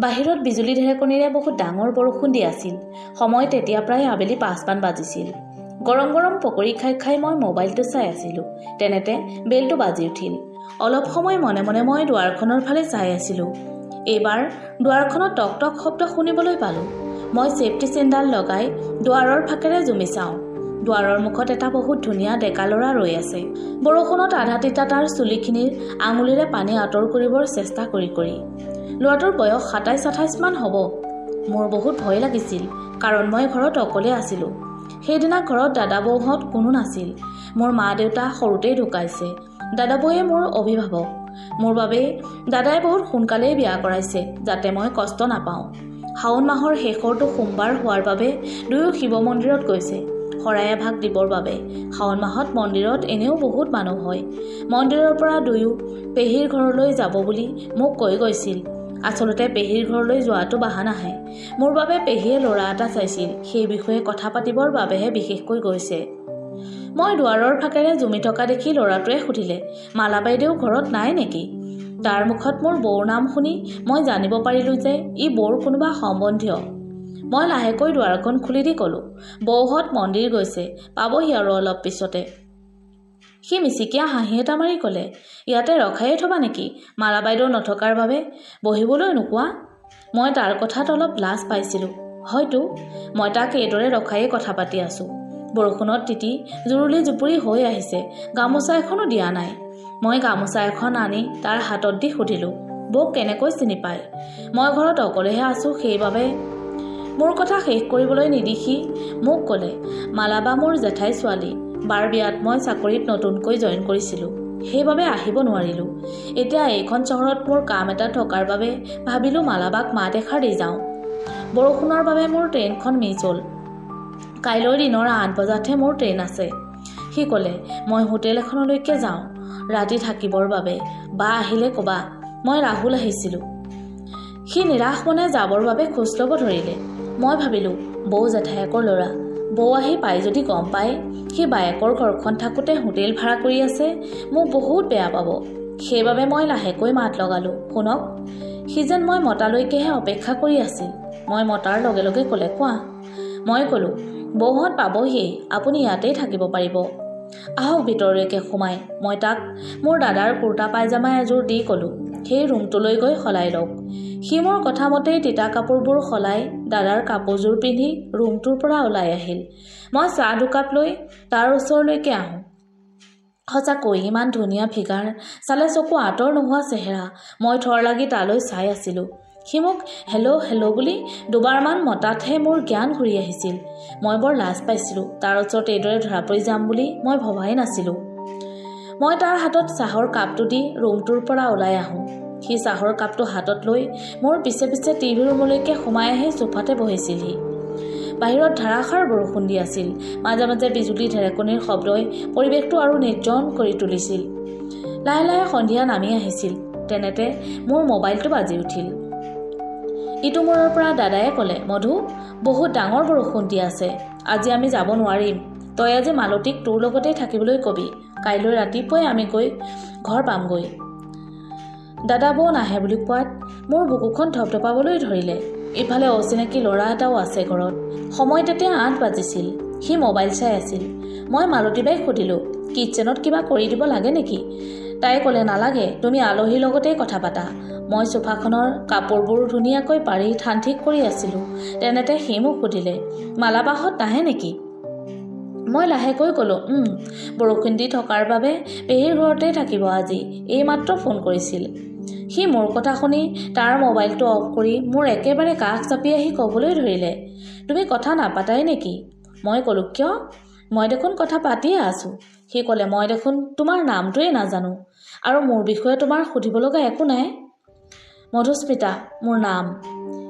বাহিৰত বিজুলী ঢেৰেকণিৰে বহুত ডাঙৰ বৰষুণ দি আছিল। সময় তেতিয়া প্ৰায় আবেলি পাঁচমান বাজিছিল। গৰম গৰম পকৰি খাই খাই মই মোবাইলটো চাই আছিলোঁ। তেনেতে বেলটো বাজি উঠিল। অলপ সময় মনে মনে মই দুৱাৰখনৰ ফালে চাই আছিলোঁ। এইবাৰ দুৱাৰখনত টক টক শব্দ শুনিবলৈ পালোঁ। মই ছেফটি চেইনডাল লগাই দুৱাৰৰ ফাকেৰে জুমি চাওঁ। দুৱাৰৰ মুখত এটা বহুত ধুনীয়া ডেকা ল'ৰা ৰৈ আছে। বৰষুণত আধা তিতা তাৰ চুলিখিনিৰ আঙুলিৰে পানী আঁতৰ কৰিবৰ চেষ্টা কৰি কৰি। ল'ৰাটোৰ বয়স সাতাইছ আঠাইছমান হ'ব। মোৰ বহুত ভয় লাগিছিল কাৰণ মই ঘৰত অকলে আছিলোঁ। সেইদিনা ঘৰত দাদা বৌহঁত কোনো নাছিল। মোৰ মা দেউতা সৰুতেই ঢুকাইছে। দাদা বৌয়ে মোৰ অভিভাৱক। মোৰ বাবে দাদাই বহুত সোনকালেই বিয়া কৰাইছে যাতে মই কষ্ট নাপাওঁ। শাওণ মাহৰ শেষৰটো সোমবাৰ হোৱাৰ বাবে দুয়ো শিৱ মন্দিৰত গৈছে। শৰাই এভাগ দিবৰ বাবে। শাওণ মাহত মন্দিৰত এনেও বহুত মানুহ হয়। মন্দিৰৰ পৰা দুয়ো পেহীৰ ঘৰলৈ যাব বুলি মোক কৈ গৈছিল। আচলতে পেহীৰ ঘৰলৈ যোৱাটো বাহানাহে মোৰ বাবে পেহীয়ে ল'ৰা এটা চাইছিল। সেই বিষয়ে কথা পাতিবৰ বাবেহে বিশেষকৈ গৈছে। মই দুৱাৰৰ ফাকেৰে জুমি থকা দেখি ল'ৰাটোৱে সুধিলে মালা বাইদেউ ঘৰত নাই নেকি? তাৰ মুখত মোৰ বৌৰ নাম শুনি মই জানিব পাৰিলোঁ যে ই বৌৰ কোনোবা সম্বন্ধীয়। মই লাহেকৈ দুৱাৰখন খুলি দি ক'লোঁ বৌহঁত মন্দিৰ গৈছে পাবহি আৰু অলপ পিছতে। সি মিচিকীয়া হাঁহি এটা মাৰি ক'লে ইয়াতে ৰখায়ে থবা নেকি? মালা বাইদেউ নথকাৰ বাবে বহিবলৈ নোকোৱা? মই তাৰ কথাত অলপ লাজ পাইছিলোঁ। হয়তো মই তাক এইদৰে ৰখায়ে কথা পাতি আছোঁ। বৰষুণত তিতি জুৰুলি জুপুৰি হৈ আহিছে গামোচা এখনো দিয়া নাই। মই গামোচা এখন আনি তাৰ হাতত দি সুধিলোঁ বৌক কেনেকৈ চিনি পায়? মই ঘৰত অকলেহে আছোঁ সেইবাবে মোৰ কথা শেষ কৰিবলৈ নিদিখি মোক ক'লে মালাবা মোৰ জেঠাই ছোৱালী। বাৰ বিয়াত মই চাকৰিত নতুনকৈ জইন কৰিছিলোঁ। সেইবাবে আহিব নোৱাৰিলোঁ। এতিয়া এইখন চহৰত মোৰ কাম এটা থকাৰ বাবে ভাবিলোঁ মালাবাক মাত এষাৰ দি যাওঁ। বৰষুণৰ বাবে মোৰ ট্ৰেইনখন মিছ হ'ল। কাইলৈ দিনৰ আঠ বজাতহে মোৰ ট্ৰেইন আছে। সি ক'লে মই হোটেল এখনলৈকে যাওঁ। ৰাতি থাকিবৰ বাবে। বা আহিলে ক'বা। মই ৰাহুল আহিছিলোঁ। সি নিৰাশ মনে যাবৰ বাবে খোজ ল'ব ধৰিলে। মই ভাবিলোঁ বৌ জেঠায়েকৰ ল'ৰা। বৌ আহি পাই যদি গম পায় সি বায়েকৰ ঘৰখন থাকোঁতে হোটেল ভাড়া কৰি আছে মোক বহুত বেয়া পাব। সেইবাবে মই লাহেকৈ মাত লগালোঁ শুনক সি যেন মই মতালৈকেহে অপেক্ষা কৰি আছিল। মই মতাৰ লগে লগে ক'লে কোৱা? মই ক'লোঁ বৌহঁত পাবহিয়েই আপুনি ইয়াতেই থাকিব পাৰিব। আহক ভিতৰলৈকে সোমাই। মই তাক মোৰ দাদাৰ কুৰ্তা পায়জামা এযোৰ দি ক'লোঁ। সেই ৰুমটোলৈ গৈ সলাই লওক। সি মোৰ কথা মতেই তিতা কাপোৰবোৰ সলাই দাদাৰ কাপোৰযোৰ পিন্ধি ৰুমটোৰ পৰা ওলাই আহিল। মই চাহ দুকাপ লৈ তাৰ ওচৰলৈকে আহোঁ। সঁচাকৈ ইমান ধুনীয়া ফিগাৰ। চালে চকু আঁতৰ নোহোৱা চেহেৰা। মই থৰ লাগি তালৈ চাই আছিলোঁ। সি মোক হেল্ল' হেল্ল' বুলি দুবাৰমান মতাতহে মোৰ জ্ঞান ঘূৰি আহিছিল। মই বৰ লাজ পাইছিলোঁ। তাৰ ওচৰত এইদৰে ধৰা পৰি যাম বুলি মই ভবাই নাছিলোঁ। মই তাৰ হাতত চাহৰ কাপটো দি ৰুমটোৰ পৰা ওলাই আহোঁ। সি চাহৰ কাপটো হাতত লৈ মোৰ পিছে পিছে টিভি ৰুমলৈকে সোমাই আহি চোফাতে বহিছিলহি। বাহিৰত ধাৰাসাৰ বৰষুণ দি আছিল। মাজে মাজে বিজুলী ঢেৰেকনিৰ শব্দই পৰিৱেশটো আৰু নিৰ্জন কৰি তুলিছিল। লাহে লাহে সন্ধিয়া নামি আহিছিল। তেনেতে মোৰ মোবাইলটো বাজি উঠিল। ইটো মূৰৰ পৰা দাদায়ে ক'লে মধু বহুত ডাঙৰ বৰষুণ দি আছে। আজি আমি যাব নোৱাৰিম। তই আজি মালতীক তোৰ লগতেই থাকিবলৈ কবি। কাইলৈ ৰাতিপুৱাই আমি গৈ ঘৰ পামগৈ। দাদা বৌ নাহে বুলি কোৱাত মোৰ বুকুখন ধপধপাবলৈ ধৰিলে। ইফালে অচিনাকি ল'ৰা এটাও আছে ঘৰত। সময় তেতিয়া আঠ বাজিছিল। সি মোবাইল চাই আছিল। মই মালতী বাইক সুধিলোঁ কিটচেনত কিবা কৰি দিব লাগে নেকি? তাই ক'লে নালাগে তুমি আলহীৰ লগতেই কথা পাতা। মই চোফাখনৰ কাপোৰবোৰ ধুনীয়াকৈ পাৰি ঠান ঠিক কৰি আছিলোঁ। তেনেতে সি মোক সুধিলে মালাবাহঁত নাহে নেকি? মই লাহেকৈ ক'লোঁ বৰষুণ দি থকাৰ বাবে পেহীৰ ঘৰতেই থাকিব আজি। এইমাত্ৰ ফোন কৰিছিল। সি মোৰ কথা শুনি তাৰ মোবাইলটো অফ কৰি মোৰ একেবাৰে কাষ চাপি আহি ক'বলৈ ধৰিলে তুমি কথা নাপাতাই নেকি? মই ক'লোঁ কিয়? মই দেখোন কথা পাতিয়ে আছোঁ। সি ক'লে মই দেখোন তোমাৰ নামটোৱেই নাজানো আৰু মোৰ বিষয়ে তোমাৰ সুধিব লগা একো নাই। মধুস্মিতা মোৰ নাম।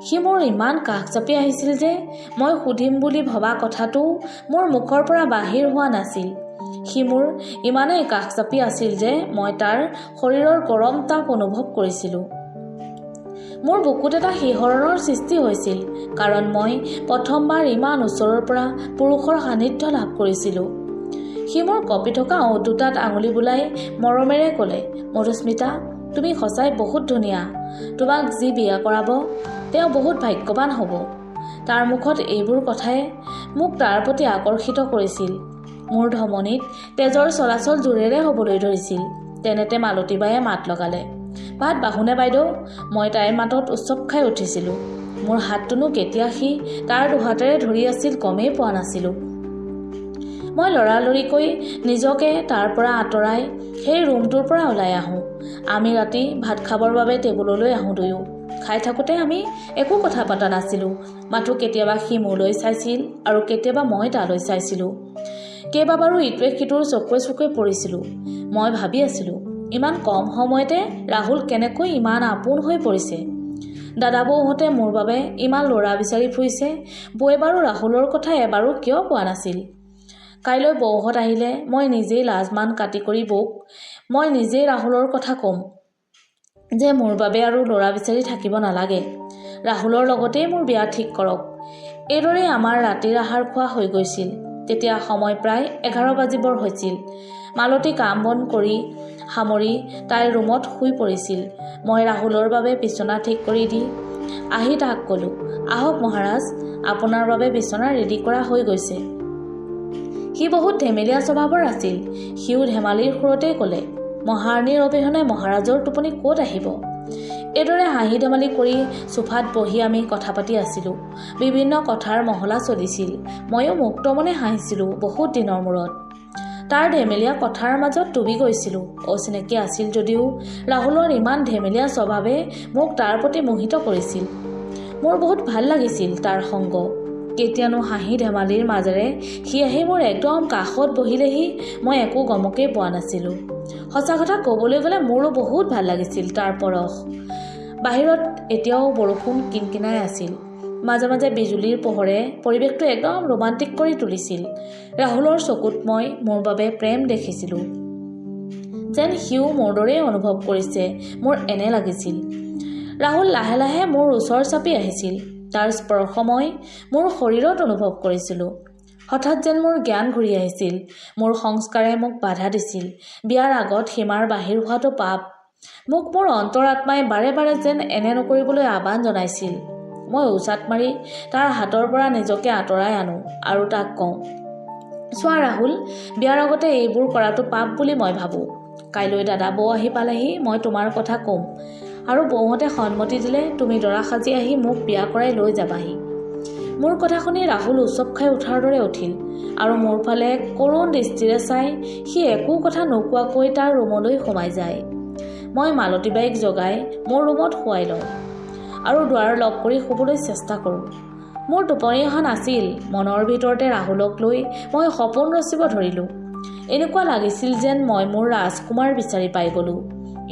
সি মোৰ ইমান কাষ চাপি আহিছিল যে মই সুধিম বুলি ভবা কথাটো মোৰ মুখৰ পৰা বাহিৰ হোৱা নাছিল। সি মোৰ ইমানেই কাষ চাপি আছিল যে মই তাৰ শৰীৰৰ গৰম তাপ অনুভৱ কৰিছিলোঁ। মোৰ বুকুত এটা শিহৰণৰ সৃষ্টি হৈছিল কাৰণ মই প্ৰথমবাৰ ইমান ওচৰৰ পৰা পুৰুষৰ সান্নিধ্য লাভ কৰিছিলোঁ। সি মোৰ কঁপি থকা দুটাত আঙুলি বোলাই মৰমেৰে ক'লে মধুস্মিতা তুমি সঁচাই বহুত ধুনীয়া। তোমাক যি বিয়া কৰাব তেওঁ বহুত ভাগ্যৱান হ'ব। তাৰ মুখত এইবোৰ কথাই মোক তাৰ প্ৰতি আকৰ্ষিত কৰিছিল। মোৰ ধমনীত তেজৰ চলাচল জোৰেৰে হ'বলৈ ধৰিছিল। তেনেতে মালতীবায়ে মাত লগালে ভাত বাহুনে বাইদেউ মই তাইৰ মাতত উৎসৱ খাই উঠিছিলোঁ। মোৰ হাতটোনো কেতিয়া সি তাৰ দুহাতেৰে ধৰি আছিল গমেই পোৱা নাছিলোঁ। মই লৰালৰিকৈ নিজকে তাৰ পৰা আঁতৰাই সেই ৰুমটোৰ পৰা ওলাই আহোঁ। আমি ৰাতি ভাত খাবৰ বাবে টেবুললৈ আহোঁ দুয়ো। খাই থাকোঁতে আমি একো কথা পতা নাছিলোঁ। মাথো কেতিয়াবা সি মোলৈ চাইছিল আৰু কেতিয়াবা মই তালৈ চাইছিলোঁ। কেইবাবাৰো ইটোৱে সিটোৰ চকুৱে চকুৱে পৰিছিলোঁ। মই ভাবি আছিলোঁ ইমান কম সময়তে ৰাহুল কেনেকৈ ইমান আপোন হৈ পৰিছে? দাদা বৌহঁতে মোৰ বাবে ইমান ল'ৰা বিচাৰি ফুৰিছে বৌয়ে বাৰু ৰাহুলৰ কথা এবাৰো কিয় কোৱা নাছিল? কাইলৈ বৌহঁত আহিলে মই নিজেই লাজমান কাটি কৰি বৌক মই নিজেই ৰাহুলৰ কথা ক'ম যে মোৰ বাবে আৰু ল'ৰা বিচাৰি থাকিব নালাগে। ৰাহুলৰ লগতেই মোৰ বিয়া ঠিক কৰক। এইদৰেই আমাৰ ৰাতিৰ আহাৰ খোৱা হৈ গৈছিল। তেতিয়া সময় প্ৰায় এঘাৰ বাজিবৰ হৈছিল। মালতী কাম বন কৰি সামৰি তাইৰ ৰুমত শুই পৰিছিল। মই ৰাহুলৰ বাবে বিচনা ঠিক কৰি দি আহি তাক ক'লোঁ আহক মহাৰাজ আপোনাৰ বাবে বিচনা ৰেডি কৰা হৈ গৈছে। সি বহুত ধেমেলীয়া স্বভাৱৰ আছিল। সিও ধেমালিৰ সুৰতেই ক'লে মহাৰাণীৰ অবিহনে মহাৰাজৰ টোপনি ক'ত আহিব? এইদৰে হাঁহি ধেমালি কৰি চোফাত বহি আমি কথা পাতি আছিলোঁ। বিভিন্ন কথাৰ মহলা চলিছিল। ময়ো মুক্ত মনে হাঁহিছিলোঁ বহুত দিনৰ মূৰত। তাৰ ধেমেলীয়া কথাৰ মাজত ডুবি গৈছিলোঁ। অচিনাকি আছিল যদিও ৰাহুলৰ ইমান ধেমেলীয়া স্বভাৱে মোক তাৰ প্ৰতি মোহিত কৰিছিল। মোৰ বহুত ভাল লাগিছিল তাৰ সংগ। কেতিয়ানো হাঁহি ধেমালিৰ মাজেৰে সি আহি মোৰ একদম কাষত বহিলেহি মই একো গমকেই পোৱা নাছিলোঁ। সঁচা কথা ক'বলৈ গ'লে মোৰো বহুত ভাল লাগিছিল তাৰ পৰশ। বাহিৰত এতিয়াও বৰষুণ কিনকিনাই আছিল। মাজে মাজে বিজুলীৰ পোহৰে পৰিৱেশটো একদম ৰোমান্টিক কৰি তুলিছিল। ৰাহুলৰ চকুত মই মোৰ বাবে প্ৰেম দেখিছিলোঁ। যেন সিও মোৰ দৰেই অনুভৱ কৰিছে মোৰ এনে লাগিছিল। ৰাহুল লাহে লাহে মোৰ ওচৰ চাপি আহিছিল। তাৰ স্পৰ্শ মই মোৰ শৰীৰত অনুভৱ কৰিছিলোঁ। হঠাৎ যেন মোৰ জ্ঞান ঘূৰি আহিছিল। মোৰ সংস্কাৰে মোক বাধা দিছিল। বিয়াৰ আগত সীমাৰ বাহিৰ হোৱাটো পাপ। মোক মোৰ অন্তৰাত্মাই বাৰে বাৰে যেন এনে নকৰিবলৈ আহ্বান জনাইছিল। মই উচাত মাৰি তাৰ হাতৰ পৰা নিজকে আঁতৰাই আনো আৰু তাক কওঁ চোৱা ৰাহুল বিয়াৰ আগতে এইবোৰ কৰাটো পাপ বুলি মই ভাবোঁ। কাইলৈ দাদা বৌ আহি পালেহি মই তোমাৰ কথা ক'ম। আৰু বৌহঁতে সন্মতি দিলে তুমি দৰা সাজি আহি মোক বিয়া কৰাই লৈ যাবাহি। মোৰ কথা শুনি ৰাহুল উৎসৱ খাই উঠাৰ দৰে উঠিল আৰু মোৰ ফালে কৰুণ দৃষ্টিৰে চাই সি একো কথা নোকোৱাকৈ তাৰ ৰুমলৈ সোমাই যায়। মই মালতীবাইক জগাই মোৰ ৰুমত শুৱাই লওঁ আৰু দুৱাৰ লগ কৰি শুবলৈ চেষ্টা কৰোঁ। মোৰ টোপনি অহা নাছিল মনৰ ভিতৰতে ৰাহুলক লৈ মই সপোন ৰচিব ধৰিলোঁ। এনেকুৱা লাগিছিল যেন মই মোৰ ৰাজকুমাৰ বিচাৰি পাই গ'লোঁ।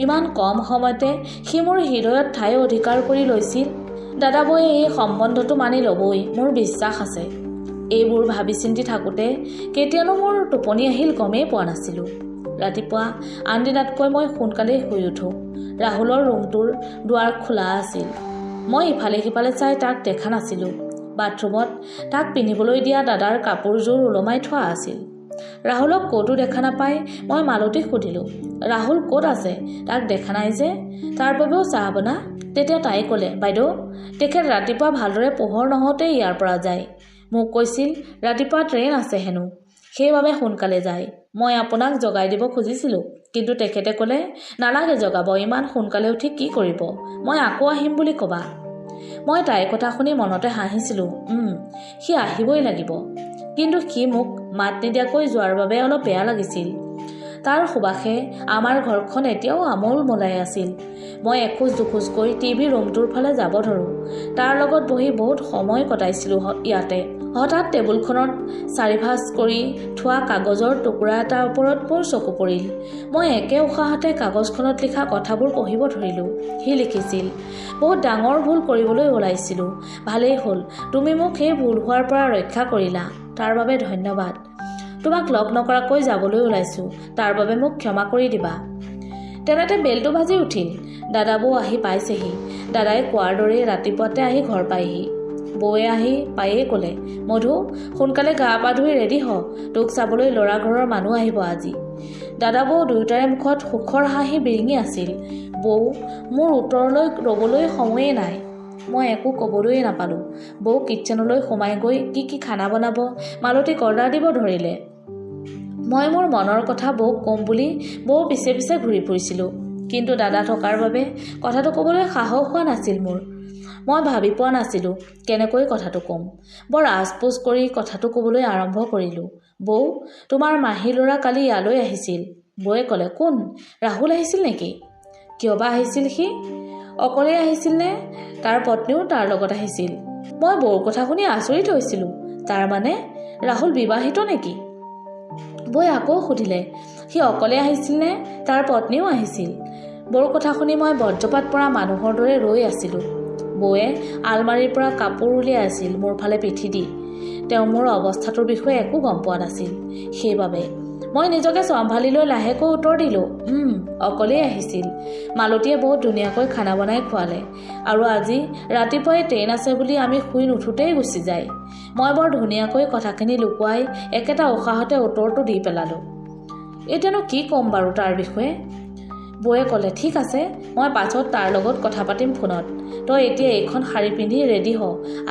ইমান কম সময়তে সি মোৰ হৃদয়ত ঠাই অধিকাৰ কৰি লৈছিল। দাদাবৌয়ে এই সম্বন্ধটো মানি ল'বই মোৰ বিশ্বাস আছে। এইবোৰ ভাবি চিন্তি থাকোঁতে কেতিয়ানো মোৰ টোপনি আহিল গমেই পোৱা নাছিলোঁ। ৰাতিপুৱা আন দিনাতকৈ মই সোনকালেই শুই উঠোঁ। ৰাহুলৰ ৰুমটোৰ দুৱাৰ খোলা আছিল। মই ইফালে সিফালে চাই তাক দেখা নাছিলোঁ। বাথৰুমত তাক পিন্ধিবলৈ দিয়া দাদাৰ কাপোৰযোৰ ওলমাই থোৱা আছিল। ৰাহুলক ক'তো দেখা নাপাই মই মালতীক সুধিলোঁ ৰাহুল ক'ত আছে? তাক দেখা নাই যে? তাৰ বাবেও চাহ বনা তেতিয়া তাই ক'লে বাইদেউ তেখেত ৰাতিপুৱা ভালদৰে পোহৰ নহওঁতেই ইয়াৰ পৰা যায়। মোক কৈছিল ৰাতিপুৱা ট্ৰেইন আছে হেনো। সেইবাবে সোনকালে যায়। মই আপোনাক জগাই দিব খুজিছিলোঁ কিন্তু তেখেতে ক'লে নালাগে জগাব ইমান সোনকালে উঠি কি কৰিব? মই আকৌ আহিম বুলি ক'বা। মই তাইৰ কথা শুনি মনতে হাঁহিছিলোঁ। সি আহিবই লাগিব। কিন্তু সি মোক মাত নিদিয়াকৈ যোৱাৰ বাবে অলপ বেয়া লাগিছিল। তাৰ সুবাসে আমাৰ ঘৰখন এতিয়াও আমোল মোলাই আছিল। মই এখোজ দুখোজকৈ টিভি ৰুমটোৰ ফালে যাব ধৰোঁ। তাৰ লগত বহি বহুত সময় কটাইছিলোঁ ইয়াতে। হঠাৎ টেবুলখনত চাৰিভাঁজ কৰি থোৱা কাগজৰ টুকুৰা এটাৰ ওপৰত মোৰ চকু পৰিল। মই একে উশাহতে কাগজখনত লিখা কথাবোৰ পঢ়িব ধৰিলোঁ। সি লিখিছিল বহুত ডাঙৰ ভুল কৰিবলৈ ওলাইছিলোঁ। ভালেই হ'ল তুমি মোক সেই ভুল হোৱাৰ পৰা ৰক্ষা কৰিলা। তাৰ বাবে ধন্যবাদ। তোমাক লগ নকৰাকৈ যাবলৈ ওলাইছোঁ। তাৰ বাবে মোক ক্ষমা কৰি দিবা। তেনেতে বেলটো বাজি উঠিল। দাদাবৌ আহি পাইছেহি। দাদাই কোৱাৰ দৰেই ৰাতিপুৱাতে আহি ঘৰ পায়হি বৌয়ে আহি পায়েই ক'লে মধু সোনকালে গা পা ধুই ৰেডি হ। তোক চাবলৈ ল'ৰা ঘৰৰ মানুহ আহিব আজি দাদাবৌ দুয়োটাৰে মুখত সুখৰ হাঁহি বিৰিঙি আছিল। বৌ মোৰ উত্তৰলৈ ৰ'বলৈ সময়েই নাই। মই একো ক'বলৈয়ে নাপালোঁ। বৌ কিটচেনলৈ সোমাই গৈ কি কি খানা বনাব মালতীক অৰ্ডাৰ দিব ধৰিলে। মই মোৰ মনৰ কথা বৌক ক'ম বুলি বৌ পিছে পিছে ঘূৰি ফুৰিছিলোঁ। কিন্তু দাদা থকাৰ বাবে কথাটো ক'বলৈ সাহস হোৱা নাছিল মোৰ। মই ভাবি পোৱা নাছিলোঁ কেনেকৈ কথাটো ক'ম। বৰ আচপোচ কৰি কথাটো ক'বলৈ আৰম্ভ কৰিলোঁ। বৌ তোমাৰ মাহী ল'ৰা কালি ইয়ালৈ আহিছিল। বৌয়ে ক'লে কোন? ৰাহুল আহিছিল নেকি? কিয় বা আহিছিল সি? অকলেই আহিছিল নে? তাৰ পত্নীও তাৰ লগত আহিছিল। মই বৌৰ কথা শুনি আচৰিত হৈছিলোঁ। তাৰমানে ৰাহুল বিবাহিত নেকি? বৌয়ে আকৌ সুধিলে সি অকলে আহিছিল নে? তাৰ পত্নীও আহিছিল। বৌৰ কথা শুনি মই বজ্ৰপাত পৰা মানুহৰ দৰে ৰৈ আছিলোঁ। বৌয়ে আলমাৰীৰ পৰা কাপোৰ উলিয়াই আছিল মোৰ ফালে পিঠি দি। তেওঁ মোৰ অৱস্থাটোৰ বিষয়ে একো গম পোৱা নাছিল। সেইবাবে মই নিজকে চম্ভালি লৈ লাহেকৈ উত্তৰ দিলোঁ "উম, অকলেই আহিছিল। মালতীয়ে বহুত ধুনীয়াকৈ খানা বনাই খোৱালে। আৰু আজি ৰাতিপুৱাই ট্ৰেইন আছে বুলি আমি শুই নুঠোঁতেই গুচি যায়। মই বৰ ধুনীয়াকৈ কথাখিনি লুকুৱাই একেটা উশাহতে উত্তৰটো দি পেলালোঁ। এতিয়ানো কি ক'ম বাৰু তাৰ বিষয়ে? বৌয়ে ক'লে ঠিক আছে মই পাছত তাৰ লগত কথা পাতিম ফোনত। তই এতিয়া এইখন শাৰী পিন্ধি ৰেডি হ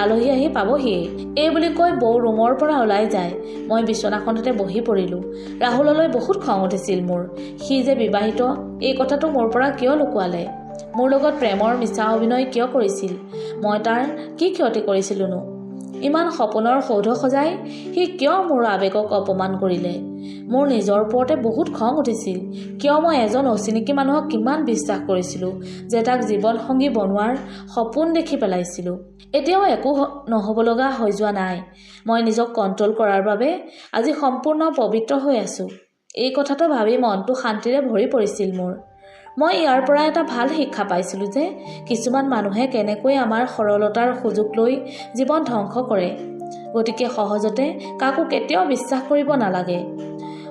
আলহী আহি পাবহিয়েই এই বুলি কৈ বৌ ৰুমৰ পৰা ওলাই যায়। মই বিচনাখনতে বহি পৰিলোঁ। ৰাহুললৈ বহুত খং উঠিছিল মোৰ। সি যে বিবাহিত এই কথাটো মোৰ পৰা কিয় লুকুৱালে মোৰ লগত প্ৰেমৰ মিছা অভিনয় কিয় কৰিছিল? মই তাৰ কি ক্ষতি কৰিছিলোঁনো? ইমান সপোনৰ সৌধ সজাই সি কিয় মোৰ আৱেগক অপমান কৰিলে? মোৰ নিজৰ ওপৰতে বহুত খং উঠিছিল। কিয় মই এজন অচিনাকি মানুহক কিমান বিশ্বাস কৰিছিলোঁ যে তাক জীৱনসংগী বনোৱাৰ সপোন দেখি পেলাইছিলোঁ। এতিয়াও একো নহ'ব লগা হৈ যোৱা নাই। মই নিজক কণ্ট্ৰল কৰাৰ বাবে আজি সম্পূৰ্ণ পবিত্ৰ হৈ আছোঁ। এই কথাটো ভাবি মনটো শান্তিৰে ভৰি পৰিছিল মোৰ। মই ইয়াৰ পৰা এটা ভাল শিক্ষা পাইছিলোঁ যে কিছুমান মানুহে কেনেকৈ আমাৰ সৰলতাৰ সুযোগ লৈ জীৱন ধ্বংস কৰে। গতিকে সহজতে কাকো কেতিয়াও বিশ্বাস কৰিব নালাগে।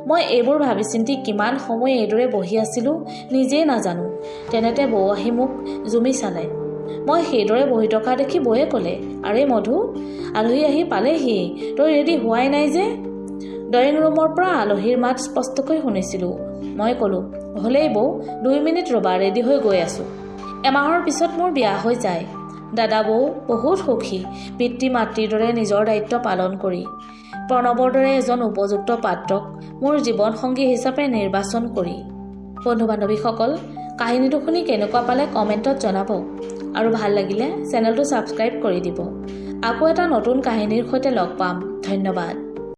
মই এইবোৰ ভাবি চিন্তি কিমান সময় এইদৰে বহি আছিলোঁ নিজেই নাজানো। তেনেতে বৌ আহি মোক জুমি চালে। মই সেইদৰে বহি থকা দেখি বৌয়ে ক'লে আৰে মধু আলহী আহি পালেহি তই ৰেডি হোৱাই নাই যে? ড্ৰয়িং ৰুমৰ পৰা আলহীৰ মাত স্পষ্টকৈ শুনিছিলোঁ। মই ক'লোঁ হ'লেই বৌ দুই মিনিট ৰ'বা ৰেডি হৈ গৈ আছোঁ। এমাহৰ পিছত মোৰ বিয়া হৈ যায়। দাদা বৌ বহুত সুখী পিতৃ মাতৃৰ দৰে নিজৰ দায়িত্ব পালন কৰি। প্ৰণৱৰ দৰে এজন উপযুক্ত পাত্ৰক মোৰ জীৱনসংগী হিচাপে নিৰ্বাচন কৰি। বন্ধু বান্ধৱীসকল কাহিনীটো শুনি কেনেকুৱা পালে কমেণ্টত জনাব আৰু ভাল লাগিলে চেনেলটো ছাবস্ক্ৰাইব কৰি দিব। আকৌ এটা নতুন কাহিনীৰ সৈতে লগ পাম। ধন্যবাদ।